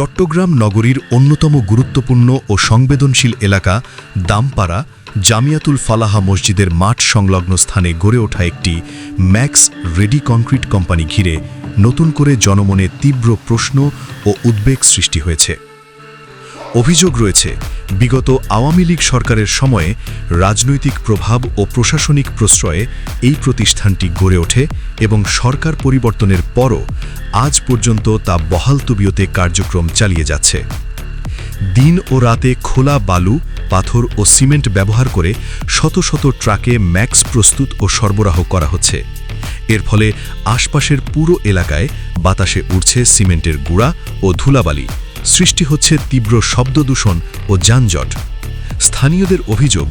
চট্টগ্রাম নগরীর অন্যতম গুরুত্বপূর্ণ ও সংবেদনশীল এলাকা দামপাড়া, জামিয়াতুল ফালাহা মসজিদের মাঠ সংলগ্ন স্থানে গড়ে ওঠা একটি ম্যাক্স রেডি কংক্রিট কোম্পানি ঘিরে নতুন করে জনমনে তীব্র প্রশ্ন ও উদ্বেগ সৃষ্টি হয়েছে। অভিযোগ রয়েছে, বিগত আওয়ামী লীগ সরকারের সময়ে রাজনৈতিক প্রভাব ও প্রশাসনিক প্রশ্রয়ে এই প্রতিষ্ঠানটি গড়ে ওঠে এবং সরকার পরিবর্তনের পরও আজ পর্যন্ত তা বহাল তবিয়তে কার্যক্রম চালিয়ে যাচ্ছে। দিন ও রাতে খোলা বালু, পাথর ও সিমেন্ট ব্যবহার করে শত শত ট্রাকে ম্যাক্স প্রস্তুত ও সরবরাহ করা হচ্ছে। এর ফলে আশপাশের পুরো এলাকায় বাতাসে উড়ছে সিমেন্টের গুঁড়া ও ধুলাবালি। সৃষ্টি হচ্ছে তীব্র শব্দ দূষণ ও যানজট। স্থানীয়দের অভিযোগ,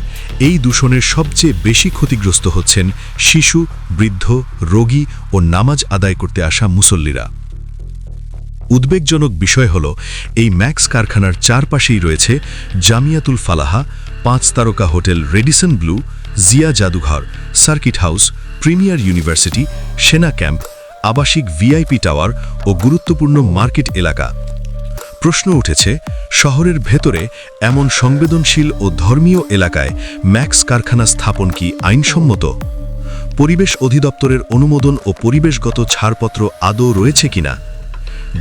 এই দূষণের সবচেয়ে বেশি ক্ষতিগ্রস্ত হচ্ছেন শিশু, বৃদ্ধ, রোগী ও নামাজ আদায় করতে আসা মুসল্লিরা। উদ্বেগজনক বিষয় হল, এই ম্যাক্স কারখানার চারপাশেই রয়েছে জামিয়াতুল ফালাহা, পাঁচ তারকা হোটেল রেডিসন ব্লু, জিয়া জাদুঘর, সার্কিট হাউস, প্রিমিয়ার ইউনিভার্সিটি, সেনা ক্যাম্প, আবাসিক ভিআইপি টাওয়ার ও গুরুত্বপূর্ণ মার্কেট এলাকা। প্রশ্ন উঠেছে, শহরের ভেতরে এমন সংবেদনশীল ও ধর্মীয় এলাকায় ম্যাক্স কারখানা স্থাপন কি আইনসম্মত? পরিবেশ অধিদপ্তরের অনুমোদন ও পরিবেশগত ছাড়পত্র আদৌ রয়েছে কিনা?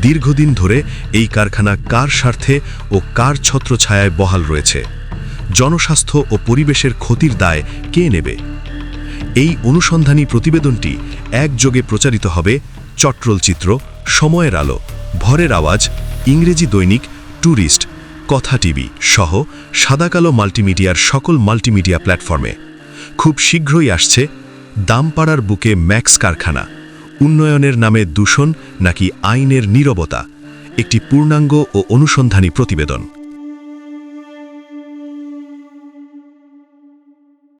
দীর্ঘদিন ধরে এই কারখানা কার স্বার্থে ও কার ছত্রছায়ায় বহাল রয়েছে? জনস্বাস্থ্য ও পরিবেশের ক্ষতির দায় কে নেবে? এই অনুসন্ধানী প্রতিবেদনটি একযোগে প্রচারিত হবে চট্টলচিত্র সময়ের আলো, ভরের আওয়াজ ইংরেজি দৈনিক ট্যুরিস্ট কথা টিভি সহ সাদাকালো মাল্টিমিডিয়ার সকল মাল্টিমিডিয়া প্ল্যাটফর্মে। খুব শীঘ্রই আসছে দামপাড়ার বুকে ম্যাক্স কারখানা, উন্নয়নের নামে দূষণ নাকি আইনের নীরবতা, একটি পূর্ণাঙ্গ ও অনুসন্ধানী প্রতিবেদন।